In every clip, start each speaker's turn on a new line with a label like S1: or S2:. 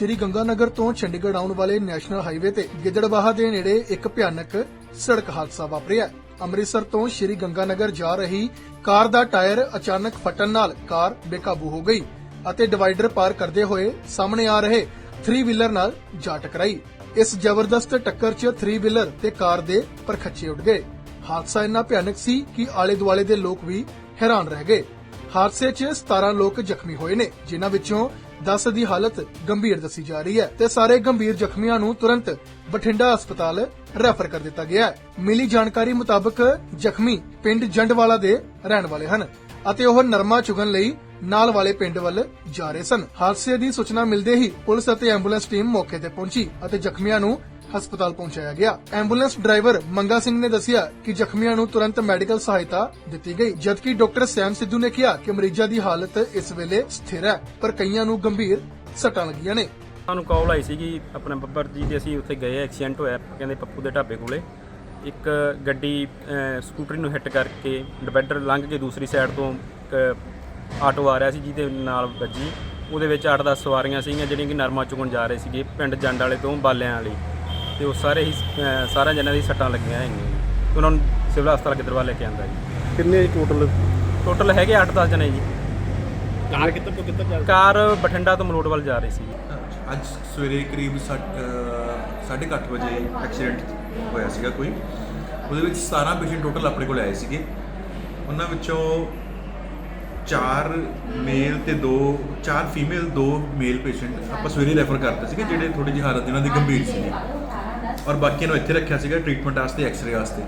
S1: ਸ਼੍ਰੀ ਗੰਗਾਨਗਰ ਤੋਂ ਚੰਡੀਗੜ੍ਹ ਆਉਣ ਵਾਲੇ ਨੈਸ਼ਨਲ ਹਾਈਵੇ ਤੇ ਗਿੱਦੜਬਾਹਾ ਦੇ ਨੇੜੇ ਇੱਕ ਭਿਆਨਕ ਸੜਕ ਹਾਦਸਾ ਵਾਪਰਿਆ। ਅੰਮ੍ਰਿਤਸਰ ਤੋਂ ਸ਼੍ਰੀ ਗੰਗਾਨਗਰ ਜਾ ਰਹੀ ਕਾਰ ਦਾ ਟਾਇਰ ਅਚਾਨਕ ਫਟਣ ਨਾਲ ਕਾਰ ਬੇਕਾਬੂ ਹੋ ਗਈ ਅਤੇ ਡਿਵਾਈਡਰ ਪਾਰ ਕਰਦੇ ਹੋਏ ਸਾਹਮਣੇ ਆ ਰਹੇ 3 ਵੀਲਰ ਨਾਲ ਜਾ ਟਕਰਾਈ। ਇਸ ਜ਼ਬਰਦਸਤ ਟੱਕਰ 'ਚ 3 ਵੀਲਰ ਤੇ ਕਾਰ ਦੇ ਪਰਖੱਚੇ ਉੱਡ ਗਏ। ਹਾਦਸਾ ਇੰਨਾ ਭਿਆਨਕ ਸੀ ਕਿ ਆਲੇ ਦੁਆਲੇ ਦੇ ਲੋਕ ਵੀ ਹੈਰਾਨ ਰਹਿ ਗਏ। ਹਾਦਸੇ 'ਚ 17 ਲੋਕ ਜ਼ਖਮੀ ਹੋਏ ਨੇ, ਜਿਨ੍ਹਾਂ ਵਿੱਚੋਂ 10 ਦੀ ਹਾਲਤ ਗੰਭੀਰ ਦੱਸੀ ਜਾ ਰਹੀ ਹੈ ਤੇ ਸਾਰੇ ਗੰਭੀਰ ਜ਼ਖਮੀਆਂ ਨੂੰ ਤੁਰੰਤ ਬਠਿੰਡਾ ਹਸਪਤਾਲ ਰੈਫਰ ਕਰ ਦਿੱਤਾ ਗਿਆ ਹੈ। ਮਿਲੀ ਜਾਣਕਾਰੀ ਮੁਤਾਬਕ ਜ਼ਖਮੀ ਪਿੰਡ ਜੰਡਵਾਲਾ ਦੇ ਰਹਿਣ ਵਾਲੇ ਹਨ ਅਤੇ ਉਹ ਨਰਮਾ ਚੁਗਣ ਲਈ ਨਾਲ ਵਾਲੇ ਪਿੰਡ ਵੱਲ ਜਾ ਰਹੇ ਸਨ। ਹਾਦਸੇ ਦੀ ਸੂਚਨਾ ਮਿਲਦੇ ਹੀ ਪੁਲਿਸ ਅਤੇ ਐਂਬੂਲੈਂਸ ਟੀਮ ਮੌਕੇ ਤੇ ਪਹੁੰਚੀ ਅਤੇ ਜ਼ਖਮੀਆਂ ਨੂੰ ਹਸਪਤਾਲ ਪਹੁੰਚਾਇਆ ਗਿਆ। ਐਂਬੂਲੈਂਸ ਡਰਾਈਵਰ ਮੰਗਾ ਸਿੰਘ ਨੇ ਦੱਸਿਆ ਕਿ ਜ਼ਖਮੀਆਂ ਨੂੰ ਤੁਰੰਤ ਮੈਡੀਕਲ ਸਹਾਇਤਾ ਦਿੱਤੀ ਗਈ, ਜਦਕਿ ਡਾਕਟਰ ਸੈਮ ਸਿੱਧੂ ਨੇ ਕਿਹਾ ਕਿ ਮਰੀਜ਼ਾਂ ਦੀ ਹਾਲਤ ਇਸ ਵੇਲੇ ਸਥਿਰ ਹੈ, ਪਰ ਕਈਆਂ ਨੂੰ ਗੰਭੀਰ ਸੱਟਾਂ ਲੱਗੀਆਂ ਨੇ।
S2: ਸਾਨੂੰ ਕਾਲ ਆਈ ਸੀਗੀ ਆਪਣੇ ਬੱਬਰ ਜੀ ਦੇ, ਅਸੀਂ ਉੱਥੇ ਗਏ, ਐਕਸੀਡੈਂਟ ਹੋਇਆ ਕਹਿੰਦੇ ਪੱਪੂ ਦੇ ਢਾਬੇ ਕੋਲੇ। ਇੱਕ ਗੱਡੀ ਸਕੂਟਰੀ ਨੂੰ ਹਿੱਟ ਕਰਕੇ ਡਿਵਾਈਡਰ ਲੰਘ ਕੇ ਦੂਸਰੀ ਸਾਈਡ ਤੋਂ ਆਟੋ ਆ ਰਿਹਾ ਸੀ ਜਿਹਦੇ ਨਾਲ ਵੱਜੀ। ਉਹਦੇ ਵਿੱਚ 8-10 ਸਵਾਰੀਆਂ ਸੀਗੀਆਂ ਜਿਹੜੀਆਂ ਕਿ ਨਰਮਾ ਚੁਗਣ ਜਾ ਰਹੇ ਸੀਗੇ, ਪਿੰਡ ਜੰਡ ਵਾਲੇ ਤੋਂ ਬਾਲਿਆਂ ਵਾਲੀ। ਤੇ ਉਹ ਸਾਰੇ ਹੀ ਅਹ, ਸਾਰਿਆਂ ਜਣਿਆਂ ਦੀ ਸੱਟਾਂ ਲੱਗੀਆਂ ਹੈਗੀਆਂ ਜੀ। ਤੇ ਉਹਨਾਂ ਨੂੰ ਸਿਵਲ ਹਸਪਤਾਲ ਗਿੱਦੜਵਾ ਲੈ ਕੇ ਆਂਦਾ ਜੀ।
S3: ਕਿੰਨੇ ਟੋਟਲ
S2: ਟੋਟਲ ਹੈਗੇ 8-10 ਜਣੇ ਜੀ।
S3: ਕਾਰ ਕਿੱਧਰ ਤੋਂ ਕਿੱਧਰ ਜਾ
S2: ਕਾਰ ਬਠਿੰਡਾ ਤੋਂ ਮਲੋਟ ਵੱਲ ਜਾ ਰਹੀ ਸੀ।
S4: ਅੱਜ ਸਵੇਰੇ ਕਰੀਬ 8:30 ਵਜੇ ਐਕਸੀਡੈਂਟ ਹੋਇਆ ਸੀਗਾ ਕੋਈ। ਉਹਦੇ ਵਿੱਚ 17 ਪੇਸ਼ੈਂਟ ਟੋਟਲ ਆਪਣੇ ਕੋਲ ਆਏ ਸੀਗੇ। ਉਹਨਾਂ ਵਿੱਚੋਂ 4 ਮੇਲ ਤੇ 2 4 ਫੀਮੇਲ 2 ਮੇਲ ਪੇਸ਼ੈਂਟ ਆਪਾਂ ਸਵੇਰੇ ਰੈਫਰ ਕਰਤੇ ਸੀਗੇ ਜਿਹੜੇ ਥੋੜੀ ਜਿਹੀ ਹਾਲਤ ਇਹਨਾਂ ਦੀ ਗੰਭੀਰ ਸੀਗੀ। ਔਰ ਬਾਕੀਆਂ ਨੂੰ ਇੱਥੇ ਰੱਖਿਆ ਸੀਗਾ ਟ੍ਰੀਟਮੈਂਟ ਵਾਸਤੇ ਐਕਸ-ਰੇ ਵਾਸਤੇ।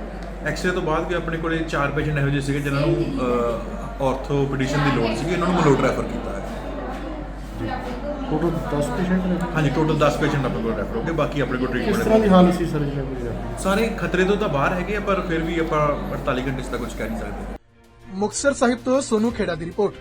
S4: ਐਕਸ-ਰੇ ਤੋਂ ਬਾਅਦ ਵੀ ਆਪਣੇ ਕੋਲੇ 4 ਪੇਸ਼ੈਂਟ ਇਹੋ ਜਿਹੇ ਸੀਗੇ ਜਿਨ੍ਹਾਂ ਨੂੰ ਆਰਥੋਪੈਡਿਸ਼ਨ ਦੀ ਲੋੜ ਸੀਗੀ ਇਹਨਾਂ ਨੂੰ ਮਲੋਟ ਰੈਫਰ ਕੀਤਾ ਹੈ
S3: ਟੋਟਲ 10 ਪੇਸ਼ੈਂਟ ਨੇ?
S4: ਹਾਂਜੀ ਟੋਟਲ 10 ਪੇਸ਼ੈਂਟ ਆਪਣੇ ਕੋਲ ਰੈਫਰ ਹੋ ਗਏ ਬਾਕੀ ਆਪਣੇ ਕੋਲ
S3: ਕਿਸ
S4: ਟ੍ਰੀਟਮੈਂਟ
S3: ਤਰ੍ਹਾਂ ਦੀ ਹਾਲਤ ਸੀ ਸਰ ਜਿਹਨਾਂ ਕੋਈ
S4: ਸਾਰੇ ਖਤਰੇ ਤੋਂ ਤਾਂ ਬਾਹਰ ਹੈਗੇ ਆ ਪਰ ਫਿਰ ਵੀ ਆਪਾਂ 48 ਘੰਟੇ 'ਚ ਤਾਂ ਕੁਝ ਕਹਿ ਨਹੀਂ ਸਕਦੇ।
S1: ਮੁਕਤਸਰ ਸਾਹਿਬ ਤੋਂ ਸੋਨੂ ਖੇੜਾ ਦੀ ਰਿਪੋਰਟ।